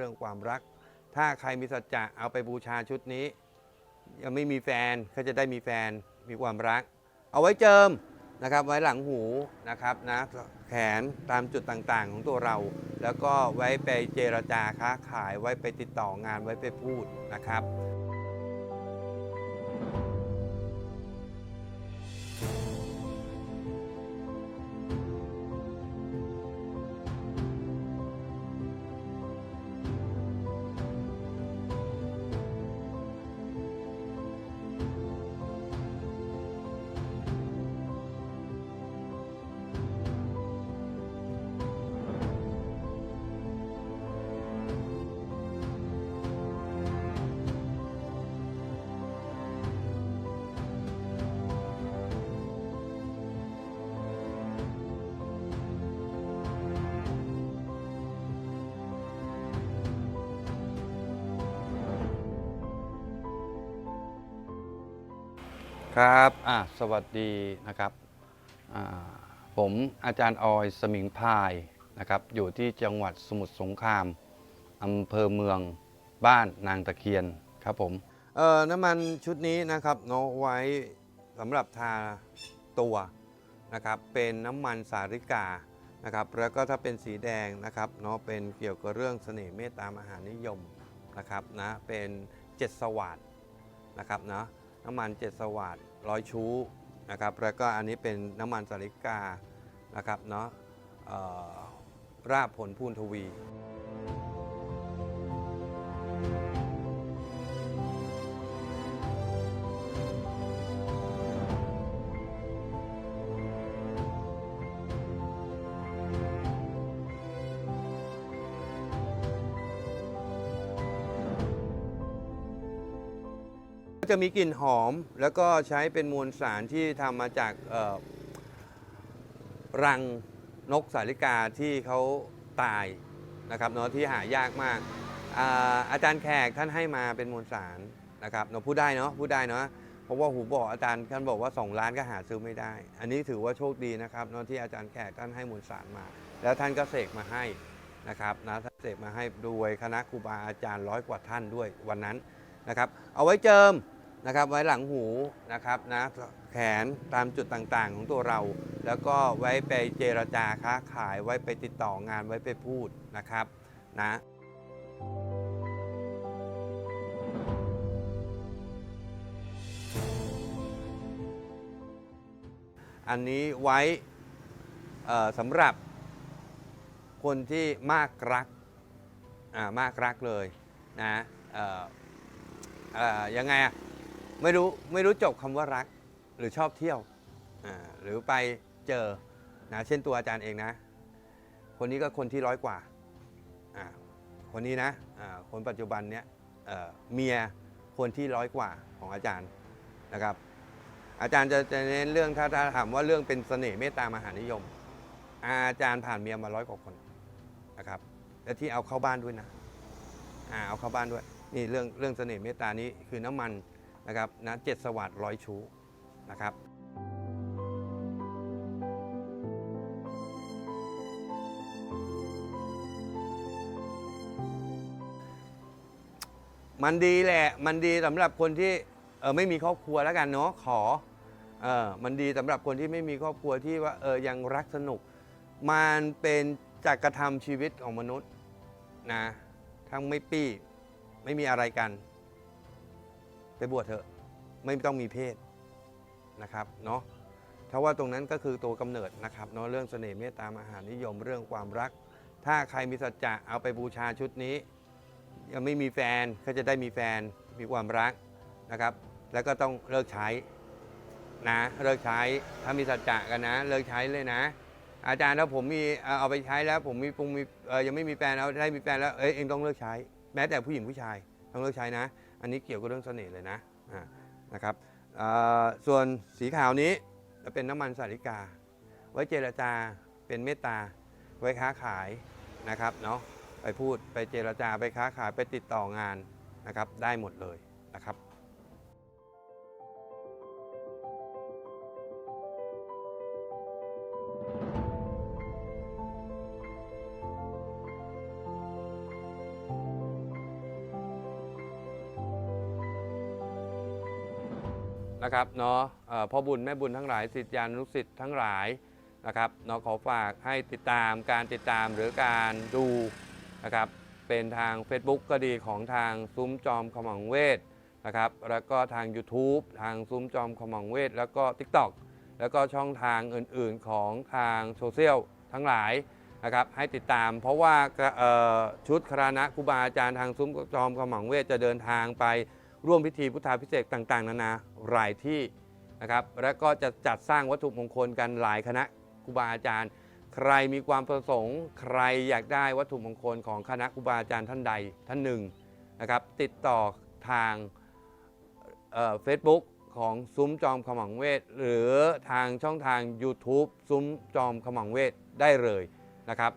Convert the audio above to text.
เรื่องความรัก ถ้าใครมีสัจจะเอาไปบูชาชุดนี้ ยังไม่มีแฟนก็จะได้มีแฟนมีความรัก เอาไว้เจิมนะครับ ไว้หลังหูนะครับนะแขนตามจุดต่างๆ ของตัวเรา แล้วก็ไว้ไปเจรจาค้าขายไว้ไปติดต่องานไว้ไปพูดนะครับ ครับอะสวัสดีนะครับอ่าผมอาจารย์ออยสมิงพรายนะครับ อยู่ที่จังหวัดสมุทรสงครามอำเภอเมืองบ้านนางตะเคียนครับผมเอ่อน้ำมันชุดนี้นะครับเนาะไว้สำหรับทาตัวนะครับ เป็นน้ำมันสาริกานะครับ แล้วก็ถ้าเป็นสีแดงนะครับเนาะเป็นเกี่ยวกับเรื่องเสน่ห์เมตตามหานิยมนะครับนะเป็นเจ็ดสวาดนะครับเนาะ น้ำมันเจ็ดสวาดร้อยชูนะครับแล้วก็อันนี้เป็นน้ำมันสาริกานะครับเนาะราบผลพูนทวี จะมีกลิ่นหอมแล้วก็ใช้เป็นมวลสารที่ทำมาจากรังนกสาลิกาที่เขาตายนะครับเนาะที่หายากมากอาอาจารย์แขกท่านให้มาเป็นมวลสารนะครับเนาะพูดได้เนาะพูดได้เนาะเพราะว่าหูบอกอาจารย์ท่านบอกว่า 2 ล้านก็หาซื้อไม่ได้ อันนี้ถือว่าโชคดีนะครับเนาะที่อาจารย์แขกท่านให้มวลสารมา แล้วท่านก็เสกมาให้นะครับนะท่านเสกมาให้ด้วยคณะครูบาอาจารย์ร้อยกว่าท่านด้วยวันนั้นนะครับ เอาไว้เจิม นะครับไว้หลังหูนะครับนะแขนตามจุดต่างๆ ของตัวเรา แล้วก็ไว้ไปเจรจาค้าขายไว้ไปติดต่องานไว้ไปพูดนะครับนะอันนี้ไว้สำหรับคนที่มากรักมากรักเลยนะยังไงอะ ไม่รู้ไม่รู้จบคำว่ารัก หรือชอบเที่ยวอ่าหรือไปเจอนะเช่นตัวอาจารย์เองนะ คนนี้ก็คนที่ร้อยกว่าอ่าคนนี้นะอ่าคนปัจจุบันเนี้ยเอ่อเมียคนที่ร้อยกว่าของอาจารย์นะครับ อาจารย์จะจะเน้นเรื่องถ้าถ้าถามว่าเรื่องเป็นเสน่ห์เมตตามหานิยม อาจารย์ผ่านเมียมาร้อยกว่าคนนะครับและที่เอาเข้าบ้านด้วยนะอ่าเอาเข้าบ้านด้วยนี่เรื่องเรื่องเสน่ห์เมตตานี้คือน้ำมัน นะครับนะเจ็ดสวัสดร้อยชูนะครับมันดีแหละ มันดีสำหรับคนที่เออไม่มีครอบครัวแล้วกันเนาะขอเออมันดีสำหรับคนที่ไม่มีครอบครัวที่ว่าเออยังรักสนุก มันเป็นจักรทำชีวิตของมนุษย์นะทั้งไม่ปี้ไม่มีอะไรกัน บวชเถอะไม่ต้องมีเพศนะครับเนาะถ้าว่าตรงนั้นก็คือตัวกำเนิดนะครับเนาะเรื่องเสน่ห์เมตตามหานิยมเรื่องความรัก ถ้าใครมีสัจจะเอาไปบูชาชุดนี้ ยังไม่มีแฟนก็จะได้มีแฟนมีความรักนะครับ แล้วก็ต้องเลิกใช้นะเลิกใช้ถ้ามีสัจจะกันนะ เลิกใช้เลยนะ อาจารย์ถ้าผมมีเอาเอาไปใช้แล้วผมมีปรุงมีเออยังไม่มีแฟนเอาได้มีแฟนแล้วเอ้ยเองต้องเลิกใช้ แม้แต่ผู้หญิงผู้ชาย ต้องเลือกใช้นะ อันนี้เกี่ยวกับเรื่องเสน่ห์เลยนะอ่านะครับอ่าส่วนสีขาวนี้จะเป็นน้ำมันสาริกา ไว้เจรจาเป็นเมตตา ไว้ค้าขายนะครับเนาะไปพูดไปเจรจาไปค้าขายไปติดต่องานนะครับได้หมดเลยนะครับ นะครับเนาะพ่อบุญแม่บุญทั้งหลายศิษยานุศิษย์ทั้งหลายนะครับเนาะขอฝากให้ติดตามการติดตามหรือการดูนะครับเป็นทาง Facebook ก็ดีของทางซุ้มจอมขมังเวทนะครับแล้วก็ทาง YouTube ทางซุ้มจอมขมังเวทแล้วก็ TikTok แล้วก็ช่องทางอื่นๆของทางโซเชียลทั้งหลายนะครับให้ติดตามเพราะว่าชุดคณะครูบาอาจารย์ทางซุ้มจอมขมังเวทจะเดินทางไป ร่วมพิธีพุทธาพิเศษต่างๆ นานาหลายที่นะครับ แล้วก็จะจัดสร้างวัตถุมงคลกันหลายคณะครูบาอาจารย์ ใครมีความประสงค์ ใครอยากได้วัตถุมงคลของคณะครูบาอาจารย์ท่านใดท่านหนึ่งนะครับ ติดต่อทางเฟซบุ๊กของซุ้มจอมขมังเวท หรือทางช่องทาง YouTube ซุ้มจอมขมังเวทได้เลยนะครับ